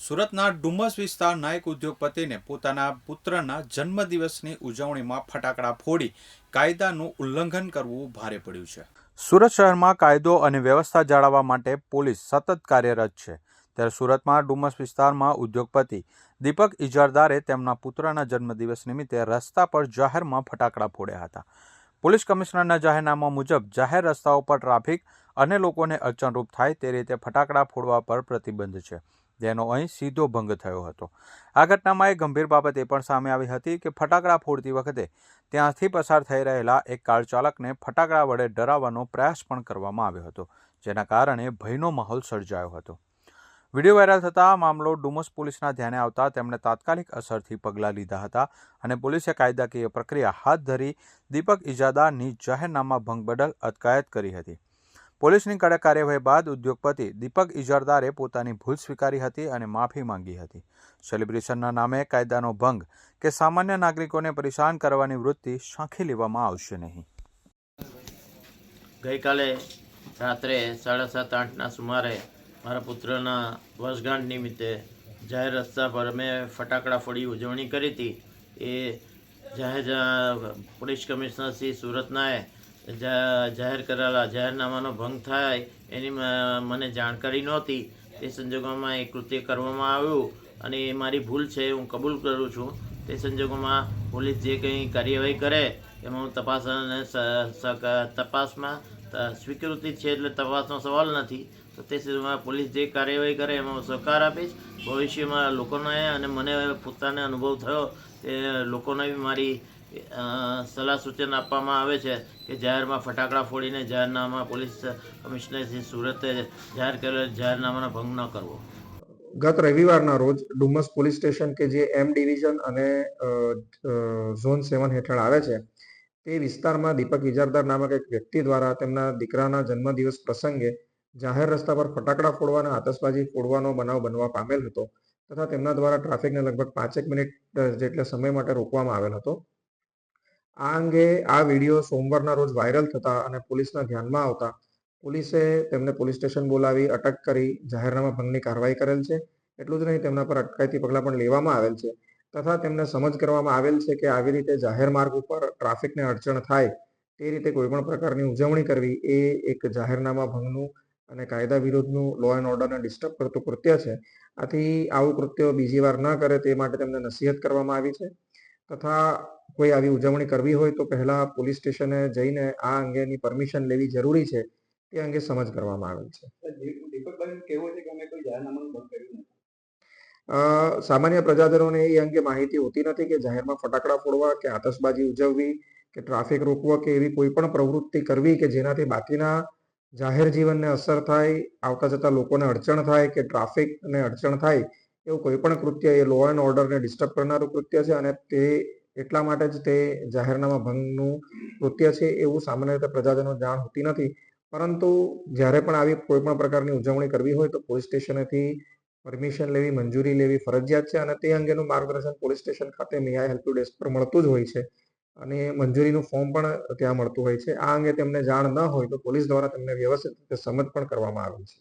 સુરતના ડુમસ વિસ્તારના એક ઉદ્યોગપતિને પોતાના પુત્રના જન્મદિવસની ઉજવણીમાં ફટાકડા ફોડી કાયદાનું ઉલ્લંઘન કરવું ભારે પડ્યું છે. સુરત શહેરમાં કાયદો અને વ્યવસ્થા જાળવવા માટે પોલીસ સતત કાર્યરત છે. ત્યારે સુરતમાં ડુમસ વિસ્તારમાં ઉદ્યોગપતિ દીપક ઇજારદારે તેમના પુત્રના જન્મદિવસ નિમિત્તે રસ્તા પર જાહેરમાં ફટાકડા ફોડ્યા હતા. પોલીસ કમિશનરના જાહેરનામા મુજબ જાહેર રસ્તાઓ પર ટ્રાફિક અને લોકોને અડચણરૂપ થાય તે રીતે ફટાકડા ફોડવા પર પ્રતિબંધ છે. જેનો અહીં સીધો ભંગ થયો હતો. આ ઘટનામાં એક ગંભીર બાબત એ પણ સામે આવી હતી કે ફટાકડા ફોડતી વખતે ત્યાંથી પસાર થઈ રહેલા એક કાર ચાલકને ફટાકડા વડે ડરાવવાનો પ્રયાસ પણ કરવામાં આવ્યો હતો, જેના કારણે ભયનો માહોલ સર્જાયો હતો. વીડિયો વાયરલ થતાં મામલો ડુમસ પોલીસના ધ્યાને આવતા તેમણે તાત્કાલિક અસરથી પગલાં લીધા હતા અને પોલીસે કાયદાકીય પ્રક્રિયા હાથ ધરી દીપક ઇજાદારની જાહેરનામા ભંગ બદલ અટકાયત કરી હતી. પોલીસની કડક કાર્યવાહી બાદ ઉદ્યોગપતિ દીપક ઇજારદારે પોતાની ભૂલ સ્વીકારી હતી અને માફી માંગી હતી. સેલિબ્રેશનના નામે કાયદાનો ભંગ કે સામાન્ય નાગરિકોને પરેશાન કરવાની વૃત્તિ સાંખી લેવામાં આવશે નહીં. ગઈકાલે રાત્રે સાડા સાત, આઠના સુમારે મારા પુત્રના વર્ષગાંઠ નિમિત્તે જાહેર રસ્તા પર મેં ફટાકડા ફોડી ઉજવણી કરી હતી. એ જાહેર પોલીસ કમિશનર શ્રી સુરતનાએ જાહેર કરેલા, જાહેરનામાનો ભંગ થાય એની મને જાણકારી નહોતી. તે સંજોગોમાં એ કૃત્ય કરવામાં આવ્યું અને એ મારી ભૂલ છે હું કબૂલ કરું છું. તે સંજોગોમાં પોલીસ જે કંઈ કાર્યવાહી કરે, એમાં હું તપાસ અને તપાસમાં સ્વીકૃતિ છે એટલે તપાસનો સવાલ નથી. તો તે સુધીમાં પોલીસ જે કાર્યવાહી કરે, એમાં હું સહકાર આપીશ. ભવિષ્યમાં લોકોને અને મને પોતાને અનુભવ થયો, તે લોકોને બી મારી સલાહ સૂચન આપવામાં આવે છે કે જાહેરમાં ફટાકડા ફોડીને જાહેરનામા પોલીસ કમિશનર શ્રી સુરતે જાહેર કરેલ જાહેરનામાનો ભંગ ન કરવો. ગત રવિવારના રોજ ડુમસ પોલીસ સ્ટેશન કે જે એમ ડિવિઝન અને ઝોન સેવન હેઠળ આવે છે, તે વિસ્તારમાં દીપક ઇજારદાર નામક એક વ્યક્તિ દ્વારા તેમના દીકરાના જન્મદિવસ પ્રસંગે જાહેર રસ્તા પર ફટાકડા ફોડવા અને આતશબાજી ફોડવાનો બનાવ બનવા પામેલ હતો તથા તેમના દ્વારા ટ્રાફિકને લગભગ પાંચેક મિનિટ જેટલા સમય માટે રોકવામાં આવેલ હતો. આ અંગે આ વીડિયો સોમવારના રોજ વાયરલ થતા અને પોલીસના ધ્યાનમાં આવતા પોલીસે તેમને પોલીસ સ્ટેશન બોલાવી, અટક કરી, જાહેરનામા ભંગની કાર્યવાહી કરેલ છે. એટલું જ નહીં, તેમના પર અટકાયતી પગલાં પણ લેવામાં આવેલ છે. તથા તેમને સમજ કરવામાં આવેલ છે કે આવી રીતે જાહેર માર્ગ ઉપર ટ્રાફિકને અડચણ થાય તે રીતે કોઈપણ પ્રકારની ઉજવણી કરવી એ એક જાહેરનામા ભંગનું અને કાયદા વિરુદ્ધનું લો એન્ડ ઓર્ડરને ડિસ્ટર્બ કરતું કૃત્ય છે. આથી આવું કૃત્ય બીજી વાર ન કરે તે માટે તેમને નસીહત કરવામાં આવી છે. તથા કોઈ આવી ઉજવણી કરવી હોય તો પહેલા પોલીસ સ્ટેશને જઈને આ અંગેની પરમિશન લેવી જરૂરી છે તે અંગે સમજ કરવામાં આવેલ છે. સામાન્ય પ્રજાજનોને એ અંગે માહિતી હોતી નથી કે જાહેરમાં ફટાકડા ફોડવા કે આતશબાજી ઉજવવી કે ટ્રાફિક રોકવા કે એવી કોઈ પણ પ્રવૃત્તિ કરવી કે જેનાથી બાકીના જાહેર જીવનને અસર થાય આવતા જતા લોકોને અડચણ થાય કે ટ્રાફિકને અડચણ થાય એવું કોઈ પણ કૃત્ય એ લો એન્ડ ઓર્ડરને ડિસ્ટર્બ કરનારું કૃત્ય છે અને તે એટલા માટે જ તે જાહેરનામા ભંગનું કૃત્ય છે એવું સામાન્ય રીતે પ્રજાજનો જાણ હોતી નથી. પરંતુ જ્યારે પણ આવી કોઈ પણ પ્રકારની ઉજવણી કરવી હોય તો પોલીસ સ્ટેશનેથી પરમિશન લેવી, મંજૂરી લેવી ફરજિયાત છે અને તે અંગેનું માર્ગદર્શન પોલીસ સ્ટેશન ખાતે મીઆઈ હેલ્પ ડેસ્ક પર મળતું જ હોય છે. અને મંજૂરીનું ફોર્મ પણ ત્યાં મળતું હોય છે. આ અંગે તેમને જાણ ન હોય તો પોલીસ દ્વારા તેમને વ્યવસ્થિત રીતે સમજ પણ કરવામાં આવે છે.